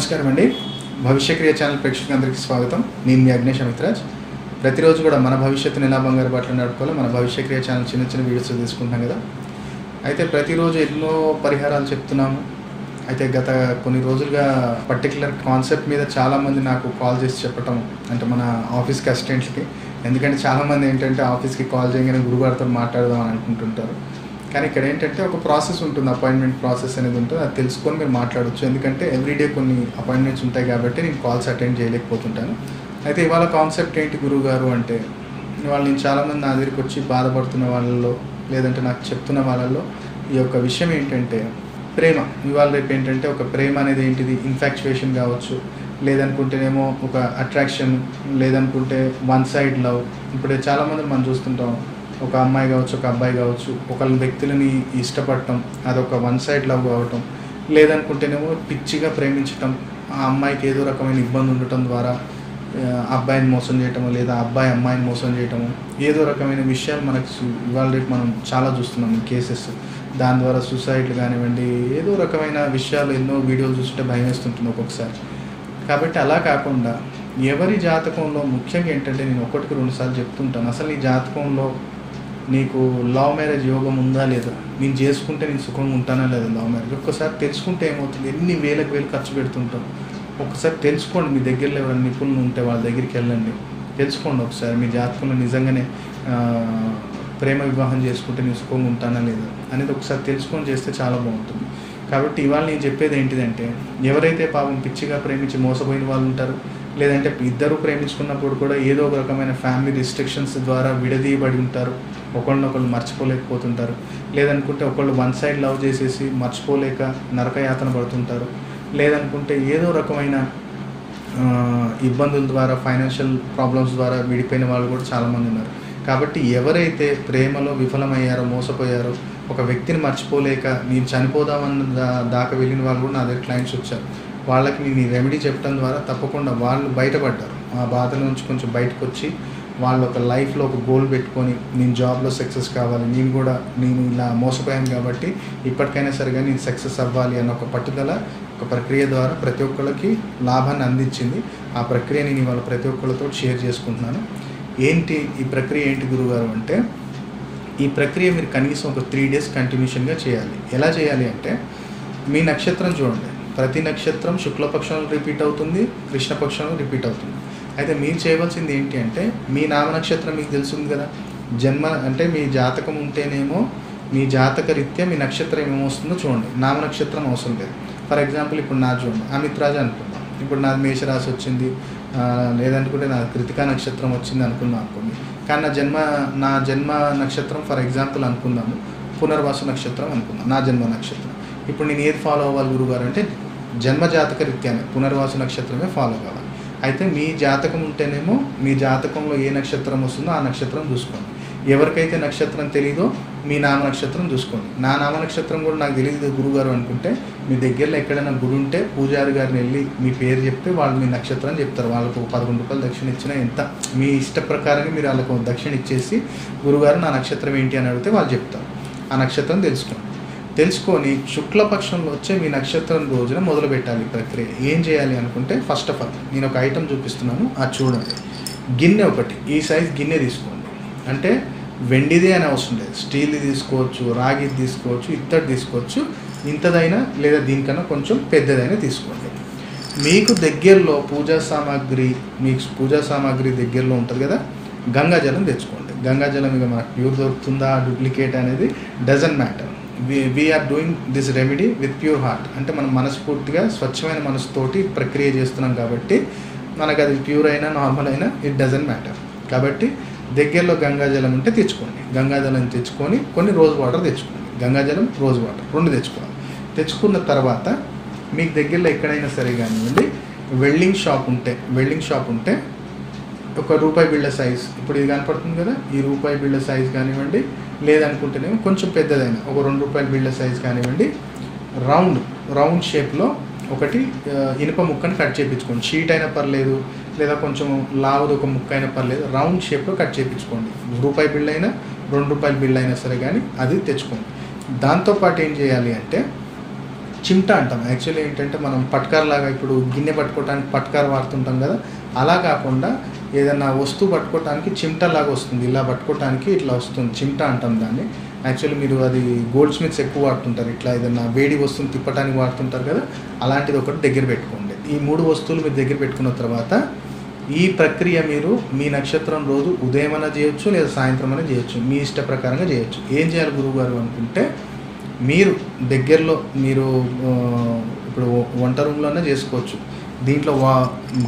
నమస్కారం అండి. భవిష్యక్రియ ఛానల్ ప్రేక్షకులందరికీ స్వాగతం. నేను మీ అగ్నేష్ అమిత్రాజ్. ప్రతిరోజు కూడా మన భవిష్యత్తుని ఎలా బంగారు బాటలు నడుపుకోవాలో మన భవిష్యక్రియ ఛానల్ చిన్న చిన్న వీడియోస్ తీసుకుంటాం కదా. అయితే ప్రతిరోజు ఎన్నో పరిహారాలు చెప్తున్నాము. అయితే గత కొన్ని రోజులుగా పర్టికులర్ కాన్సెప్ట్ మీద చాలామంది నాకు కాల్ చేసి చెప్పటం అంటే మన ఆఫీస్కి అసిస్టెంట్స్కి ఎందుకంటే చాలామంది ఏంటంటే ఆఫీస్కి కాల్ చేయగానే గురుగారితో మాట్లాడదాం అని అనుకుంటుంటారు. కానీ ఇక్కడ ఏంటంటే ఒక ప్రాసెస్ ఉంటుంది అపాయింట్మెంట్ ప్రాసెస్ అనేది ఉంటుంది. అది తెలుసుకొని మీరు మాట్లాడొచ్చు. ఎందుకంటే ఎవ్రీడే కొన్ని అపాయింట్మెంట్స్ ఉంటాయి కాబట్టి నేను కాల్స్ అటెండ్ చేయలేకపోతుంటాను. అయితే ఇవాళ కాన్సెప్ట్ ఏంటి గురువు గారు అంటే ఇవాళ నేను చాలామంది నా దగ్గరికి వచ్చి బాధపడుతున్న వాళ్ళలో లేదంటే నాకు చెప్తున్న వాళ్ళల్లో ఈ యొక్క విషయం ఏంటంటే ప్రేమ. ఇవాళ రేపు ఏంటంటే ఒక ప్రేమ అనేది ఏంటిది? ఇన్ఫాక్చువేషన్ కావచ్చు లేదనుకుంటేనేమో ఒక అట్రాక్షన్ లేదనుకుంటే వన్ సైడ్ లవ్ ఇప్పుడు చాలామంది మనం చూస్తుంటాం. ఒక అమ్మాయి కావచ్చు ఒక అబ్బాయి కావచ్చు ఒకళ్ళ వ్యక్తులని ఇష్టపడటం అదొక వన్ సైడ్ లవ్ కావటం లేదనుకుంటేనేమో పిచ్చిగా ప్రేమించటం ఆ అమ్మాయికి ఏదో రకమైన ఇబ్బంది ఉండటం ద్వారా అబ్బాయిని మోసం చేయటము లేదా అబ్బాయి అమ్మాయిని మోసం చేయటము ఏదో రకమైన విషయాలు మనకు ఇవాళ రేపు మనం చాలా చూస్తున్నాం ఈ కేసెస్ దాని ద్వారా సూసైడ్లు కానివ్వండి ఏదో రకమైన విషయాలు ఎన్నో వీడియోలు చూస్తుంటే భయం వేస్తుంటుంది ఒక్కొక్కసారి. కాబట్టి అలా కాకుండా ఎవరి జాతకంలో ముఖ్యంగా ఏంటంటే నేను ఒకటికి రెండుసార్లు చెప్తుంటాను. అసలు ఈ జాతకంలో నీకు లవ్ మ్యారేజ్ యోగం ఉందా లేదా? నేను చేసుకుంటే నేను సుఖంగా ఉంటానా లేదా లవ్ మ్యారేజ్ ఒక్కసారి తెలుసుకుంటే ఏమవుతుంది? ఎన్ని వేలకు వేలు ఖర్చు పెడుతుంటాం? ఒకసారి తెలుసుకోండి మీ దగ్గరలో ఎవరైనా నిపుణులు ఉంటే వాళ్ళ దగ్గరికి వెళ్ళండి. తెలుసుకోండి ఒకసారి. మీ జాతకంలో నిజంగానే ప్రేమ వివాహం చేసుకుంటే నేను సుఖంగా ఉంటానా లేదా అనేది ఒకసారి తెలుసుకొని చేస్తే చాలా బాగుంటుంది. కాబట్టి ఇవాళ నేను చెప్పేది ఏంటిదంటే ఎవరైతే పాపం పిచ్చిగా ప్రేమించి మోసపోయిన వాళ్ళు ఉంటారు లేదంటే ఇద్దరు ప్రేమించుకున్నప్పుడు కూడా ఏదో ఒక రకమైన ఫ్యామిలీ రిస్ట్రిక్షన్స్ ద్వారా విడదీయబడి ఉంటారు ఒకళ్ళనొకళ్ళు మర్చిపోలేకపోతుంటారు లేదనుకుంటే ఒకళ్ళు వన్ సైడ్ లవ్ చేసేసి మర్చిపోలేక నరకయాతన పడుతుంటారు లేదనుకుంటే ఏదో రకమైన ఇబ్బందుల ద్వారా ఫైనాన్షియల్ ప్రాబ్లమ్స్ ద్వారా విడిపోయిన వాళ్ళు కూడా చాలామంది ఉన్నారు. కాబట్టి ఎవరైతే ప్రేమలో విఫలమయ్యారో మోసపోయారో ఒక వ్యక్తిని మర్చిపోలేక నేను చనిపోదామన్న దా- దాకా వెళ్ళిన వాళ్ళు కూడా నా దగ్గర క్లయింట్స్ వచ్చారు. వాళ్ళకి నేను ఈ రెమెడీ చెప్పడం ద్వారా తప్పకుండా వాళ్ళు బయటపడ్డారు. ఆ బాధల నుంచి కొంచెం బయటకు వచ్చి వాళ్ళు ఒక లైఫ్లో ఒక గోల్ పెట్టుకొని నేను జాబ్లో సక్సెస్ కావాలి నేను కూడా నేను ఇలా మోసపోయాను కాబట్టి ఇప్పటికైనా సరిగా నేను సక్సెస్ అవ్వాలి అన్న ఒక పట్టుదల ఒక ప్రక్రియ ద్వారా ప్రతి ఒక్కళ్ళకి లాభాన్ని అందించింది. ఆ ప్రక్రియ నేను ఇవాళ ప్రతి ఒక్కళ్ళతో షేర్ చేసుకుంటున్నాను. ఏంటి ఈ ప్రక్రియ ఏంటి గురుగారు అంటే ఈ ప్రక్రియ మీరు కనీసం ఒక త్రీ డేస్ కంటిన్యూషన్గా చేయాలి. ఎలా చేయాలి అంటే మీ నక్షత్రం చూడండి. ప్రతి నక్షత్రం శుక్లపక్షంలో రిపీట్ అవుతుంది కృష్ణపక్షంలో రిపీట్ అవుతుంది. అయితే మీరు చేయవలసింది ఏంటి అంటే మీ నామ నక్షత్రం మీకు తెలుస్తుంది కదా. జన్మ అంటే మీ జాతకం ఉంటేనేమో మీ జాతక రీత్యా మీ నక్షత్రం ఏమొస్తుందో చూడండి. నామ నక్షత్రం అవసరం లేదు. ఫర్ ఎగ్జాంపుల్ ఇప్పుడు నా చూడండి. అమిత్రాజ్ అనుకుందాం. ఇప్పుడు నాది మేషరాశి వచ్చింది. లేదనుకుంటే నా కృతికా నక్షత్రం వచ్చింది అనుకుందాం అనుకోండి. కానీ నా జన్మ నా జన్మ నక్షత్రం ఫర్ ఎగ్జాంపుల్ అనుకుందాము. పునర్వాసు నక్షత్రం అనుకుందాం. నా జన్మ నక్షత్రం. ఇప్పుడు నేను ఏది ఫాలో అవ్వాలి గురుగారు అంటే జన్మ జాతక రీత్యానే పునర్వాసు నక్షత్రమే ఫాలో కావాలి. అయితే మీ జాతకం ఉంటేనేమో మీ జాతకంలో ఏ నక్షత్రం వస్తుందో ఆ నక్షత్రం చూసుకోండి. ఎవరికైతే నక్షత్రం తెలీదో మీ నామ నక్షత్రం చూసుకోండి. నా నామ నక్షత్రం కూడా నాకు తెలియదు గురుగారు అనుకుంటే మీ దగ్గరలో ఎక్కడైనా గుడి ఉంటే పూజారి గారిని వెళ్ళి మీ పేరు చెప్తే వాళ్ళు మీ నక్షత్రం చెప్తారు. వాళ్ళకు పదకొండు రూపాయలు దక్షిణ ఇచ్చినా ఎంత? మీ ఇష్ట ప్రకారంగా మీరు వాళ్ళకు దక్షిణ ఇచ్చేసి గురుగారు నా నక్షత్రం ఏంటి అని అడిగితే వాళ్ళు చెప్తారు. ఆ నక్షత్రం తెలుసుకోండి. తెలుసుకొని శుక్లపక్షంలో వచ్చే మీ నక్షత్రం రోజున మొదలు పెట్టాలి ప్రక్రియ. ఏం చేయాలి అనుకుంటే ఫస్ట్ ఆఫ్ ఆల్ నేను ఒక ఐటెం చూపిస్తున్నాను. ఆ చూడండి. గిన్నె ఒకటి. ఈ సైజ్ గిన్నె తీసుకోండి. అంటే వెండిదే అని అవసరం లేదు. స్టీల్ది తీసుకోవచ్చు రాగిది తీసుకోవచ్చు ఇత్తడి తీసుకోవచ్చు. ఇంతదైనా లేదా దీనికన్నా కొంచెం పెద్దదైనా తీసుకోండి. మీకు దగ్గరలో పూజా సామాగ్రి మీకు పూజా సామాగ్రి దగ్గరలో ఉంటుంది కదా గంగాజలం తెచ్చుకోండి. గంగాజలం ఇక మనకు ప్యూర్ దొరుకుతుందా? డూప్లికేట్ అనేది doesn't matter. We're doing this remedy with pure heart. అంటే మనం మనస్ఫూర్తిగా స్వచ్ఛమైన మనసుతోటి ప్రక్రియ చేస్తున్నాం కాబట్టి మనకు అది ప్యూర్ అయినా నార్మల్ అయినా ఇట్ డజన్ మ్యాటర్. కాబట్టి దగ్గరలో గంగాజలం ఉంటే తెచ్చుకోండి. గంగాజలం తెచ్చుకొని కొన్ని రోజు వాటర్ తెచ్చుకోండి. గంగాజలం రోజ్ వాటర్ రెండు తెచ్చుకోవాలి. తెచ్చుకున్న తర్వాత మీకు దగ్గరలో ఎక్కడైనా సరే కానివ్వండి వెల్డింగ్ షాప్ ఉంటే వెల్డింగ్ షాప్ ఉంటే ఒక రూపాయి బిళ్ళ సైజ్ ఇప్పుడు ఇది కనపడుతుంది కదా ఈ రూపాయి బిళ్ళ సైజ్ కానివ్వండి లేదనుకుంటేనేమో కొంచెం పెద్దదైన ఒక రెండు రూపాయల బిళ్ళ సైజ్ కానివ్వండి రౌండ్ రౌండ్ షేప్లో ఒకటి ఇనుప ముక్కని కట్ చేయించుకోండి షీట్ అయినా పర్లేదు లేదా కొంచెం లావుది ఒక ముక్క అయినా పర్లేదు రౌండ్ షేప్లో కట్ చేయించుకోండి. రూపాయి బిల్ అయినా రెండు రూపాయల బిల్ అయినా సరే కానీ అది తెచ్చుకోండి. దాంతోపాటు ఏం చేయాలి అంటే చిమ్టా అంటాం. యాక్చువల్లీ ఏంటంటే మనం పట్కార్ లాగా ఇప్పుడు గిన్నె పట్టుకోవడానికి పట్కార్ వాడుతుంటాం కదా అలా కాకుండా ఏదైనా వస్తువు పట్టుకోవటానికి చిమ్టా లాగా వస్తుంది. ఇలా పట్టుకోవటానికి ఇట్లా వస్తుంది. చిమ్టా అంటాం దాన్ని. యాక్చువల్లీ మీరు అది గోల్డ్ స్మిత్స్ ఎక్కువ వాడుతుంటారు. ఇట్లా ఏదైనా వేడి వస్తువుని తిప్పటానికి వాడుతుంటారు కదా అలాంటిది ఒకటి దగ్గర పెట్టుకోండి. ఈ మూడు వస్తువులు మీరు దగ్గర పెట్టుకున్న తర్వాత ఈ ప్రక్రియ మీరు మీ నక్షత్రం రోజు ఉదయం చేయొచ్చు లేదా సాయంత్రం అయినా చేయొచ్చు. మీ ఇష్ట ప్రకారంగా చేయొచ్చు. ఏం చేయాలి గురువు గారు అనుకుంటే మీరు దగ్గరలో మీరు ఇప్పుడు వంట రూమ్లోనే చేసుకోవచ్చు. దీంట్లో వా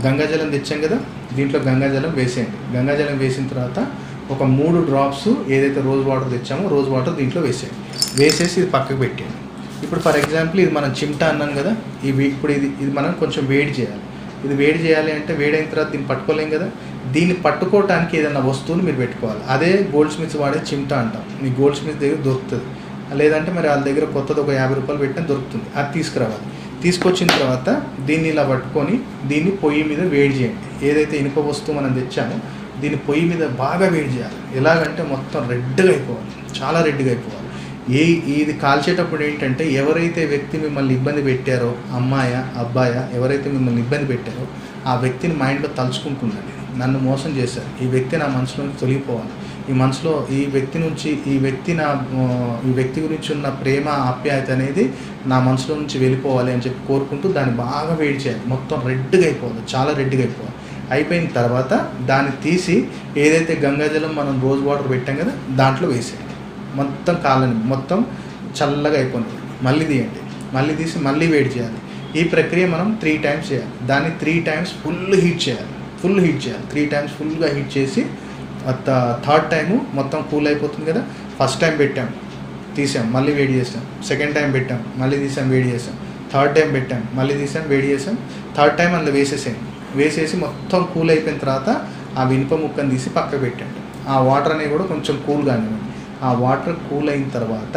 గంగాజలం తెచ్చాం కదా దీంట్లో గంగాజలం వేసేయండి. గంగాజలం వేసిన తర్వాత ఒక మూడు డ్రాప్స్ ఏదైతే రోజ్ వాటర్ తెచ్చామో రోజ్ వాటర్ దీంట్లో వేసేయండి. వేసేసి ఇది పక్కకు పెట్టేయండి. ఇప్పుడు ఫర్ ఎగ్జాంపుల్ ఇది మనం చిమ్టా అన్నాం కదా ఇవి ఇప్పుడు ఇది ఇది మనం కొంచెం వేడి చేయాలి. ఇది వేడి చేయాలి అంటే వేడైన తర్వాత దీన్ని పట్టుకోలేం కదా. దీన్ని పట్టుకోవటానికి ఏదైనా వస్తువుని మీరు పెట్టుకోవాలి. అదే గోల్డ్ స్మిత్స్ వాడే చిమ్టా అంటాం. మీ గోల్డ్ స్మిత్ దగ్గర దొరుకుతుంది. లేదంటే మరి వాళ్ళ దగ్గర కొత్తది ఒక యాభై రూపాయలు పెట్టిన దొరుకుతుంది. అది తీసుకురావాలి. తీసుకొచ్చిన తర్వాత దీన్ని ఇలా పట్టుకొని దీన్ని పొయ్యి మీద వేడి చేయండి. ఏదైతే ఇనుప వస్తువు మనం తెచ్చామో దీన్ని పొయ్యి మీద బాగా వేడి చేయాలి. ఎలాగంటే మొత్తం రెడ్గా అయిపోవాలి. చాలా రెడ్గా అయిపోవాలి. ఏ ఇది కాల్చేటప్పుడు ఏంటంటే ఎవరైతే వ్యక్తి మిమ్మల్ని ఇబ్బంది పెట్టారో అమ్మాయ అబ్బాయ ఎవరైతే మిమ్మల్ని ఇబ్బంది పెట్టారో ఆ వ్యక్తిని మైండ్లో తలుచుకుంటుందండి. నన్ను మోసం చేశారు. ఈ వ్యక్తి నా మనసులో నుంచి తొలగిపోవాలి. ఈ మనసులో ఈ వ్యక్తి నుంచి ఈ వ్యక్తి నా ఈ వ్యక్తి గురించి ఉన్న ప్రేమ ఆప్యాయత అనేది నా మనసులో నుంచి వెళ్ళిపోవాలి అని చెప్పి కోరుకుంటూ దాన్ని బాగా వేడి చేయాలి. మొత్తం రెడ్గా అయిపోవాలి. చాలా రెడ్గా అయిపోవాలి. అయిపోయిన తర్వాత దాన్ని తీసి ఏదైతే గంగాజలం మనం రోజు వాటర్ పెట్టాం కదా దాంట్లో వేసేయాలి. మొత్తం కాలని మొత్తం చల్లగా అయిపోతుంది. మళ్ళీ తీయండి. మళ్ళీ తీసి మళ్ళీ వేడి చేయాలి. ఈ ప్రక్రియ మనం త్రీ టైమ్స్ చేయాలి. దాన్ని త్రీ టైమ్స్ ఫుల్ హీట్ చేయాలి. ఫుల్ హీట్ చేయాలి. త్రీ టైమ్స్ ఫుల్గా హీట్ చేసి థర్డ్ టైము మొత్తం కూల్ అయిపోతుంది కదా? ఫస్ట్ టైం పెట్టాం. తీసాం. మళ్ళీ వేడి చేసాం. సెకండ్ టైం పెట్టాం. మళ్ళీ తీసాం. వేడి చేసాం. థర్డ్ టైం పెట్టాం. మళ్ళీ తీసాం. వేడి చేసాం. థర్డ్ టైం అందులో వేసేసాం వేసేసి మొత్తం కూల్ అయిపోయిన తర్వాత ఆ వినుప ముక్కను తీసి పక్క పెట్టండి. ఆ వాటర్ అనేవి కూడా కొంచెం కూల్ కానివ్వండి ఆ వాటర్ కూల్ అయిన తర్వాత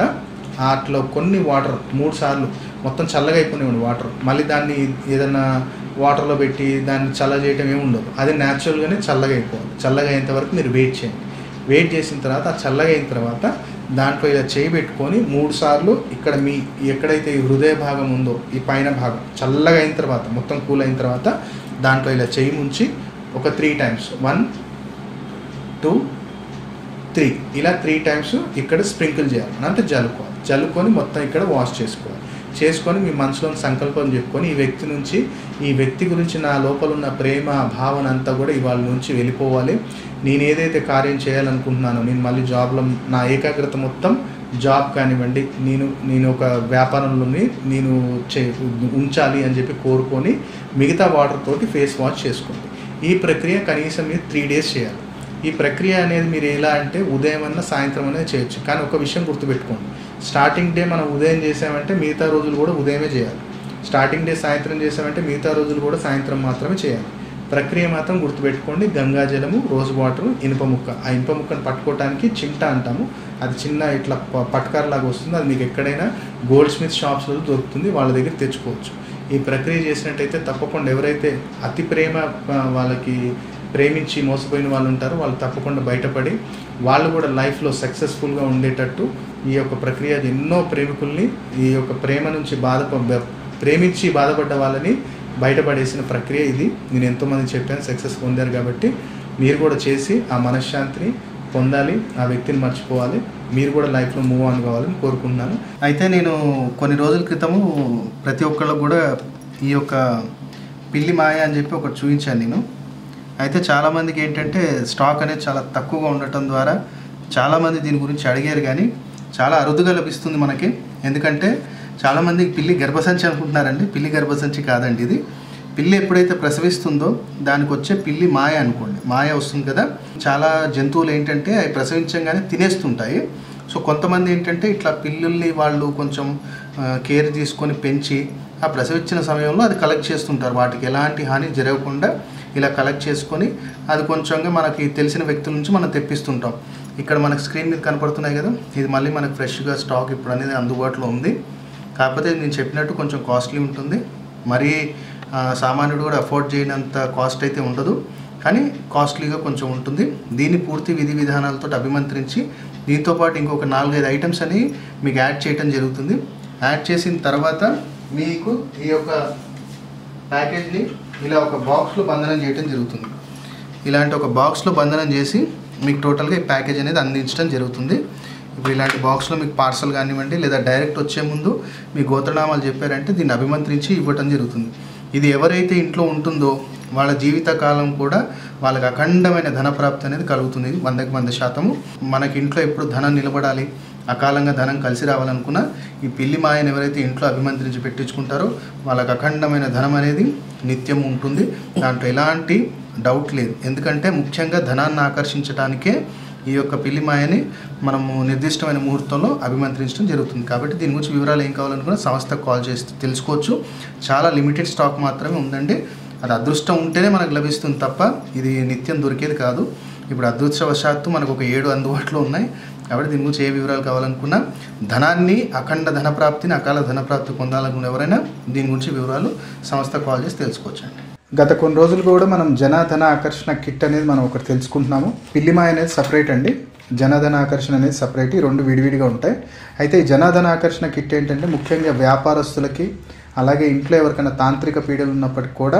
వాటిలో కొన్ని వాటర్ మూడు సార్లు మొత్తం చల్లగా అయిపోయినాయి వాటర్. మళ్ళీ దాన్ని ఏదైనా వాటర్లో పెట్టి దాన్ని చల్ల చేయటం ఏమి ఉండదు. అది న్యాచురల్గానే చల్లగా అయిపోవాలి. చల్లగా అయ్యేంత వరకు మీరు వెయిట్ చేయండి. వెయిట్ చేసిన తర్వాత ఆ చల్లగా అయిన తర్వాత దాంట్లో ఇలా చేయి పెట్టుకొని మూడు సార్లు ఇక్కడ మీ ఎక్కడైతే ఈ హృదయ భాగం ఉందో ఈ పైన భాగం చల్లగా అయిన తర్వాత మొత్తం కూల్ అయిన తర్వాత దాంట్లో ఇలా చేయి ముంచి ఒక three times one two three. ఇలా త్రీ టైమ్స్ ఇక్కడ స్ప్రింకిల్ చేయాలి. అంటే జలుకోవాలి జలుకొని మొత్తం ఇక్కడ వాష్ చేసుకోవాలి. చేసుకొని మీ మనసులో సంకల్పం చెప్పుకొని ఈ వ్యక్తి నుంచి ఈ వ్యక్తి గురించి నా లోపల ఉన్న ప్రేమ భావన అంతా కూడా ఇవాళ నుంచి వెళ్ళిపోవాలి. నేను ఏదైతే కార్యం చేయాలనుకుంటున్నానో నేను మళ్ళీ జాబ్లో నా ఏకాగ్రత మొత్తం జాబ్ కానివ్వండి నేను నేను ఒక వ్యాపారంలోని నేను చే ఉంచాలి అని చెప్పి కోరుకొని మిగతా వాటర్ తోటి ఫేస్ వాష్ చేసుకోండి. ఈ ప్రక్రియ కనీసం మీరు త్రీ డేస్ చేయాలి. ఈ ప్రక్రియ అనేది మీరు ఎలా అంటే ఉదయం అన్న సాయంత్రం అనేది చేయొచ్చు. కానీ ఒక విషయం గుర్తుపెట్టుకోండి. స్టార్టింగ్ డే మనం ఉదయం చేసామంటే మిగతా రోజులు కూడా ఉదయమే చేయాలి. స్టార్టింగ్ డే సాయంత్రం చేసామంటే మిగతా రోజులు కూడా సాయంత్రం మాత్రమే చేయాలి. ప్రక్రియ మాత్రం గుర్తుపెట్టుకోండి. గంగాజలము రోజ్ వాటర్ ఇనుప ముక్క. ఆ ఇనుప ముక్కను పట్టుకోవడానికి చిమ్టా అంటాము. అది చిన్న ఇట్లా ప- లాగా వస్తుంది. అది మీకు ఎక్కడైనా గోల్డ్ స్మిత్ షాప్స్లో దొరుకుతుంది. వాళ్ళ దగ్గర తెచ్చుకోవచ్చు. ఈ ప్రక్రియ చేసినట్టయితే తప్పకుండా ఎవరైతే అతి ప్రేమ వాళ్ళకి ప్రేమించి మోసపోయిన వాళ్ళు ఉంటారు వాళ్ళు తప్పకుండా బయటపడి వాళ్ళు కూడా లైఫ్లో సక్సెస్ఫుల్గా ఉండేటట్టు ఈ యొక్క ప్రక్రియ ఎన్నో ప్రేమికుల్ని ఈ యొక్క ప్రేమ నుంచి బాధ ప్రేమించి బాధపడ్డ వాళ్ళని బయటపడేసిన ప్రక్రియ ఇది. నేను ఎంతోమంది చెప్పాను సక్సెస్ పొందారు కాబట్టి మీరు కూడా చేసి ఆ మనశ్శాంతిని పొందాలి ఆ వ్యక్తిని మర్చిపోవాలి మీరు కూడా లైఫ్లో మూవ్ ఆన్ కావాలని కోరుకుంటున్నాను. అయితే నేను కొన్ని రోజుల క్రితము ప్రతి ఒక్కళ్ళకు కూడా ఈ యొక్క పిల్లి మాయ అని చెప్పి ఒకటి చూపించాను నేను. అయితే చాలామందికి ఏంటంటే స్టాక్ అనేది చాలా తక్కువగా ఉండటం ద్వారా చాలామంది దీని గురించి అడిగారు కానీ చాలా అరుదుగా లభిస్తుంది మనకి. ఎందుకంటే చాలామందికి పిల్లి గర్భసంచి అనుకుంటున్నారండి. పిల్లి గర్భసంచి కాదండి ఇది. పిల్లి ఎప్పుడైతే ప్రసవిస్తుందో దానికి వచ్చే పిల్లి మాయ అనుకోండి. మాయ వస్తుంది కదా. చాలా జంతువులు ఏంటంటే అవి ప్రసవించగానే తినేస్తుంటాయి. సో కొంతమంది ఏంటంటే ఇట్లా పిల్లుల్ని వాళ్ళు కొంచెం కేర్ తీసుకొని పెంచి ఆ ప్రసవించిన సమయంలో అది కలెక్ట్ చేస్తుంటారు. వాటికి ఎలాంటి హాని జరగకుండా ఇలా కలెక్ట్ చేసుకొని అది కొంచెంగా మనకి తెలిసిన వ్యక్తుల నుంచి మనం తెప్పిస్తుంటాం. ఇక్కడ మనకు స్క్రీన్ మీద కనపడుతున్నాయి కదా ఇది మళ్ళీ మనకు ఫ్రెష్గా స్టాక్ ఇప్పుడు అనేది అందుబాటులో ఉంది. కాకపోతే నేను చెప్పినట్టు కొంచెం కాస్ట్లీ ఉంటుంది. మరీ సామాన్యుడు కూడా అఫోర్డ్ చేయనంత కాస్ట్ అయితే ఉండదు. కానీ కాస్ట్లీగా కొంచెం ఉంటుంది. దీన్ని పూర్తి విధి విధానాలతో అభిమంత్రించి దీంతో పాటు ఇంకొక నాలుగైదు ఐటమ్స్ అని మీకు యాడ్ చేయటం జరుగుతుంది. యాడ్ చేసిన తర్వాత మీకు ఈ యొక్క ప్యాకేజ్ని ఇలా ఒక బాక్స్లో బంధనం చేయటం జరుగుతుంది. ఇలాంటి ఒక బాక్స్లో బంధనం చేసి మీకు టోటల్గా ఈ ప్యాకేజ్ అనేది అందించడం జరుగుతుంది. ఇప్పుడు ఇలాంటి బాక్స్లో మీకు పార్సల్ కానివ్వండి లేదా డైరెక్ట్ వచ్చే ముందు మీ గోత్రనామాలు చెప్పారంటే దీన్ని అభిమంత్రించి ఇవ్వటం జరుగుతుంది. ఇది ఎవరైతే ఇంట్లో ఉంటుందో వాళ్ళ జీవితకాలం కూడా వాళ్ళకి అఖండమైన ధనప్రాప్తి అనేది కలుగుతుంది. వందకి వంద శాతము. మనకి ఇంట్లో ఎప్పుడు ధనం నిలబడాలి? అకాలంగా ధనం కలిసి రావాలనుకున్నా ఈ పిల్లి మాయను ఎవరైతే ఇంట్లో అభిమంత్రించి పెట్టించుకుంటారో వాళ్ళకి అఖండమైన ధనం అనేది నిత్యం ఉంటుంది. దాంట్లో ఎలాంటి డౌట్ లేదు. ఎందుకంటే ముఖ్యంగా ధనాన్ని ఆకర్షించడానికే ఈ యొక్క పిల్లి మాయని మనము నిర్దిష్టమైన ముహూర్తంలో అభిమంత్రించడం జరుగుతుంది. కాబట్టి దీని గురించి వివరాలు ఏం కావాలనుకున్నా సంస్థకు కాల్ చేసి తెలుసుకోవచ్చు. చాలా లిమిటెడ్ స్టాక్ మాత్రమే ఉందండి. అది అదృష్టం ఉంటేనే మనకు లభిస్తుంది తప్ప ఇది నిత్యం దొరికేది కాదు. ఇప్పుడు అదృష్టవశాత్తు మనకు ఒక ఏడు అందుబాటులో ఉన్నాయి. కాబట్టి దీని గురించి ఏ వివరాలు కావాలనుకున్నా ధనాన్ని అఖండ ధనప్రాప్తిని అకాల ధనప్రాప్తి పొందాలనుకున్న ఎవరైనా దీని గురించి వివరాలు సంస్థ కాల్ చేసి తెలుసుకోవచ్చండి. గత కొన్ని రోజులు కూడా మనం జనధన ఆకర్షణ కిట్ అనేది మనం ఒకటి తెలుసుకుంటున్నాము. పిల్లిమాయ అనేది సపరేట్ అండి. జనధన ఆకర్షణ అనేది సపరేట్. ఈ రెండు విడివిడిగా ఉంటాయి. అయితే ఈ జనధన ఆకర్షణ కిట్ ఏంటంటే ముఖ్యంగా వ్యాపారస్తులకి అలాగే ఇంట్లో ఎవరికైనా తాంత్రిక పీడలు ఉన్నప్పటికీ కూడా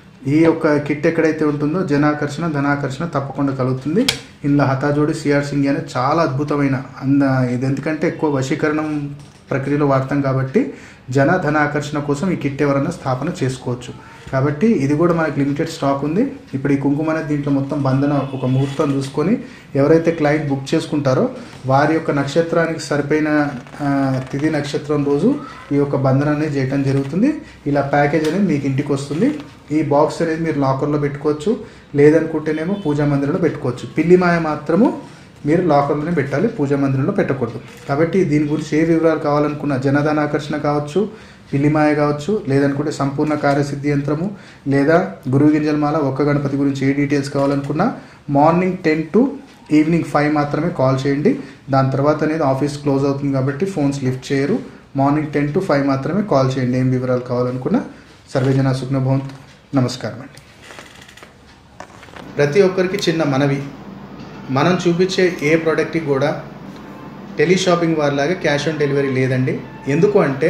ఈ యొక్క కిట్ ఎక్కడైతే ఉంటుందో జనాకర్షణ ధనాకర్షణ తప్పకుండా కలుగుతుంది. ఇందులో హతాజోడి సిఆర్ సింగ్ అనేది చాలా అద్భుతమైన అంద ఇది ఎందుకంటే ఎక్కువ వశీకరణం ప్రక్రియలో వాడతాం కాబట్టి జన ధనాకర్షణ కోసం ఈ కిట్ ఎవరైనా స్థాపన చేసుకోవచ్చు. కాబట్టి ఇది కూడా మనకి లిమిటెడ్ స్టాక్ ఉంది. ఇప్పుడు ఈ కుంకుమ అనేది దీంట్లో మొత్తం బంధన ఒక ముహూర్తం చూసుకొని ఎవరైతే క్లయింట్ బుక్ చేసుకుంటారో వారి యొక్క నక్షత్రానికి సరిపోయిన తిథి నక్షత్రం రోజు ఈ యొక్క బంధన అనేది చేయటం జరుగుతుంది. ఇలా ప్యాకేజ్ అనేది మీకు ఇంటికి వస్తుంది. ఈ బాక్స్ అనేది మీరు లాకర్లో పెట్టుకోవచ్చు. లేదనుకుంటేనేమో పూజా మందిరంలో పెట్టుకోవచ్చు. పిల్లి మాయ మాత్రము మీరు లాకర్లోనే పెట్టాలి. పూజా మందిరంలో పెట్టకూడదు. కాబట్టి దీని గురించి ఏ వివరాలు కావాలనుకున్న జనధన ఆకర్షణ కావచ్చు పిల్లిమాయ కావచ్చు లేదనుకుంటే సంపూర్ణ కార్యసిద్ధి యంత్రము లేదా గురువు గింజలమాల ఒక్క గణపతి గురించి ఏ డీటెయిల్స్ కావాలనుకున్నా morning ten to evening five మాత్రమే కాల్ చేయండి. దాని తర్వాత అనేది ఆఫీస్ క్లోజ్ అవుతుంది కాబట్టి ఫోన్స్ లిఫ్ట్ చేయరు. మార్నింగ్ టెన్ టు ఫైవ్ మాత్రమే కాల్ చేయండి. ఏం వివరాలు కావాలనుకున్నా సర్వేజన సుఖ్నభవంతు నమస్కారం అండి. ప్రతి ఒక్కరికి చిన్న మనవి. మనం చూపించే ఏ ప్రోడక్ట్కి కూడా టెలి షాపింగ్ వారిలాగా క్యాష్ ఆన్ డెలివరీ లేదండి. ఎందుకు అంటే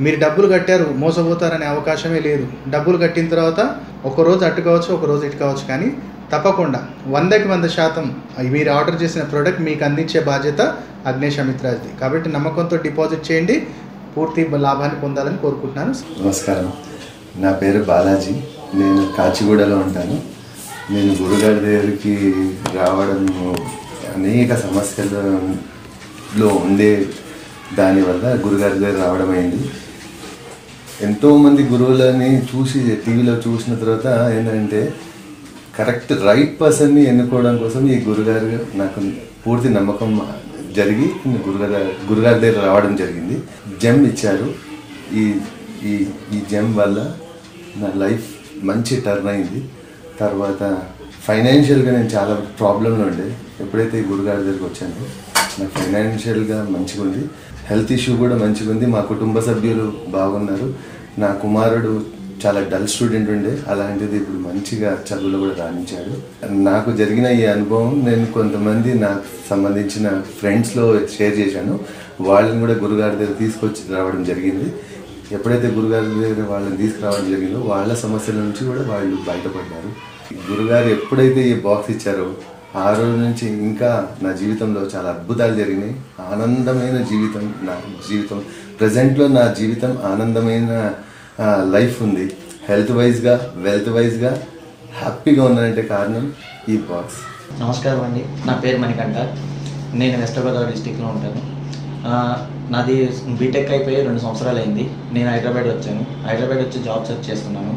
మీరు డబ్బులు కట్టారు మోసపోతారనే అవకాశమే లేదు. డబ్బులు కట్టిన తర్వాత ఒక రోజు అటు కావచ్చు ఒక రోజు ఇటు కావచ్చు కానీ తప్పకుండా వందకి వంద శాతం మీరు ఆర్డర్ చేసిన ప్రోడక్ట్ మీకు అందించే బాధ్యత అగ్నేష్ అమిత్రాజ్ది కాబట్టి నమ్మకంతో డిపాజిట్ చేయండి. పూర్తి లాభాన్ని పొందాలని కోరుకుంటున్నాను. నమస్కారం. నా పేరు బాలాజీ. నేను కాచిగూడలో ఉంటాను. నేను గురుగారి దగ్గరికి రావడం అనేక సమస్యలలో ఉండే దానివల్ల గురుగారి దగ్గర రావడం అయింది. ఎంతోమంది గురువులని చూసి టీవీలో చూసిన తర్వాత ఏంటంటే కరెక్ట్ రైట్ పర్సన్ని ఎన్నుకోవడం కోసం ఈ గురుగారు నాకు పూర్తి నమ్మకం జరిగి గురుగారు గురుగారి దగ్గర రావడం జరిగింది. జెమ్ ఇచ్చారు. ఈ ఈ ఈ జెమ్ వల్ల నా లైఫ్ మంచి టర్న్ అయింది. తర్వాత ఫైనాన్షియల్గా నేను చాలా ప్రాబ్లంలో ఉండే. ఎప్పుడైతే ఈ గురుగారి దగ్గరికి వచ్చానో నాకు ఫైనాన్షియల్గా మంచిగా ఉంది. హెల్త్ ఇష్యూ కూడా మంచిగా ఉంది. మా కుటుంబ సభ్యులు బాగున్నారు. నా కుమారుడు చాలా డల్ స్టూడెంట్ ఉండే. అలాంటిది ఇప్పుడు మంచిగా చదువులో కూడా రాణించాడు. నాకు జరిగిన ఈ అనుభవం నేను కొంతమంది నాకు సంబంధించిన ఫ్రెండ్స్లో షేర్ చేశాను. వాళ్ళని కూడా గురుగారి దగ్గర తీసుకొచ్చి రావడం జరిగింది. ఎప్పుడైతే గురుగారి దగ్గర వాళ్ళని తీసుకురావడం జరిగిందో వాళ్ళ సమస్యల నుంచి కూడా వాళ్ళు బయటపడ్డారు. గురుగారు ఎప్పుడైతే ఈ బాక్స్ ఇచ్చారో ఆ రోజు నుంచి ఇంకా నా జీవితంలో చాలా అద్భుతాలు జరిగినాయి. ఆనందమైన జీవితం నా జీవితం ప్రజెంట్లో నా జీవితం ఆనందమైన లైఫ్ ఉంది. హెల్త్ వైజ్గా వెల్త్ వైజ్గా హ్యాపీగా ఉన్నానంటే కారణం ఈ బాక్స్ నమస్కారం అండి. నా పేరు మణికంఠ. నేను వెస్ట్ గోదావరి డిస్టిక్లో ఉంటాను. నాది బీటెక్ అయిపోయి రెండు సంవత్సరాలు అయింది. నేను హైదరాబాద్ వచ్చాను. హైదరాబాద్ వచ్చి జాబ్ సెర్చ్ చేస్తున్నాను.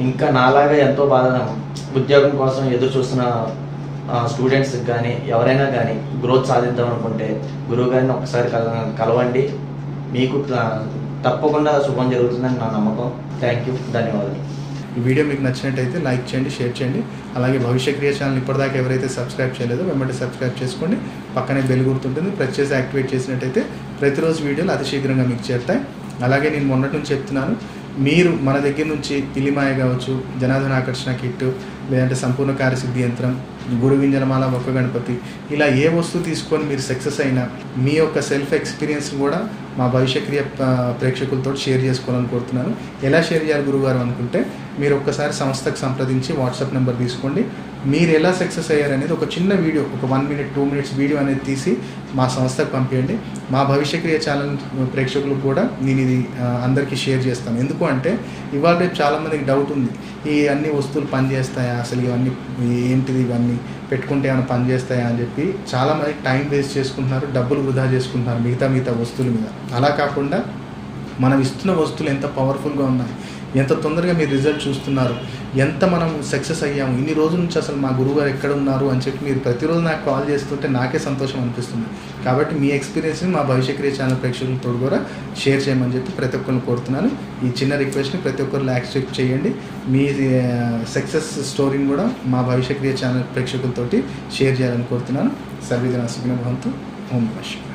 ఇంకా నాలాగా ఎంతో బాధ ఉద్యోగం కోసం ఎదురు చూస్తున్న స్టూడెంట్స్కి కానీ ఎవరైనా కానీ గ్రోత్ సాధిద్దాం అనుకుంటే గురువు గారిని ఒకసారి కల- కలవండి. మీకు తప్పకుండా శుభం జరుగుతుందని నా నమ్మకం. థ్యాంక్ యూ ధన్యవాదాలు. ఈ వీడియో మీకు నచ్చినట్టయితే లైక్ చేయండి షేర్ చేయండి. అలాగే భవిష్య క్రియ ఛానల్ ఇప్పటిదాకా ఎవరైతే సబ్స్క్రైబ్ చేయలేదో వెంబడి సబ్స్క్రైబ్ చేసుకోండి. పక్కనే బెల్ గుర్తుంటుంది. ప్రెస్ చేసి యాక్టివేట్ చేసినట్టయితే ప్రతిరోజు వీడియోలు అతి శీఘ్రంగా మీకు చేరుతాయి. అలాగే నేను మొన్నటి నుంచి చెప్తున్నాను మీరు మన దగ్గర నుంచి పిలిమాయ కావచ్చు జనార్దన ఆకర్షణ కిట్ లేదంటే సంపూర్ణ కార్యసిద్ధి యంత్రం గురు వింజనమాల ఒక్క గణపతి ఇలా ఏ వస్తువు తీసుకొని మీరు సక్సెస్ అయినా మీ యొక్క సెల్ఫ్ ఎక్స్పీరియన్స్ కూడా మా భవిష్యక్రియ ప్రేక్షకులతో షేర్ చేసుకోవాలని కోరుతున్నాను. ఎలా షేర్ చేయాలి గురుగారు అనుకుంటే మీరు ఒక్కసారి సంస్థకు సంప్రదించి వాట్సాప్ నెంబర్ తీసుకోండి. మీరు ఎలా సక్సెస్ అయ్యారనేది ఒక చిన్న వీడియో ఒక one minute two minutes video అనేది తీసి మా సంస్థకు పంపించండి మా భవిష్యక్రియ ఛానల్ ప్రేక్షకులు కూడా నేను ఇది అందరికీ షేర్ చేస్తాను. ఎందుకు అంటే ఇవాళ రేపు చాలామందికి డౌట్ ఉంది. ఈ అన్ని వస్తువులు పనిచేస్తాయా? అసలు ఇవన్నీ ఏంటిది ఇవన్నీ? పెట్టుకుంటే ఏమైనా పనిచేస్తాయా అని చెప్పి చాలామంది టైం వేస్ట్ చేసుకుంటున్నారు డబ్బులు వృధా చేసుకుంటున్నారు మిగతా మిగతా వస్తువుల మీద. అలా కాకుండా మనం ఇస్తున్న వస్తువులు ఎంత పవర్ఫుల్గా ఉన్నాయి ఎంత తొందరగా మీరు రిజల్ట్ చూస్తున్నారు ఎంత మనం సక్సెస్ అయ్యాము? ఇన్ని రోజుల నుంచి అసలు మా గురువుగారు ఎక్కడ ఉన్నారు అని చెప్పి మీరు ప్రతిరోజు నాకు కాల్ చేస్తుంటే నాకే సంతోషం అనిపిస్తుంది. కాబట్టి మీ ఎక్స్పీరియన్స్ని మా భవిష్యక్రియ ఛానల్ ప్రేక్షకులతో కూడా షేర్ చేయమని చెప్పి ప్రతి ఒక్కరిని కోరుతున్నాను. ఈ చిన్న రిక్వెస్ట్ని ప్రతి ఒక్కరు యాక్సెప్ట్ చేయండి. మీ సక్సెస్ స్టోరీని కూడా మా భవిష్యక్రియ ఛానల్ ప్రేక్షకులతోటి షేర్ చేయాలని కోరుతున్నాను. సర్వీజన సుగ్న భవంతు. ఓం నమః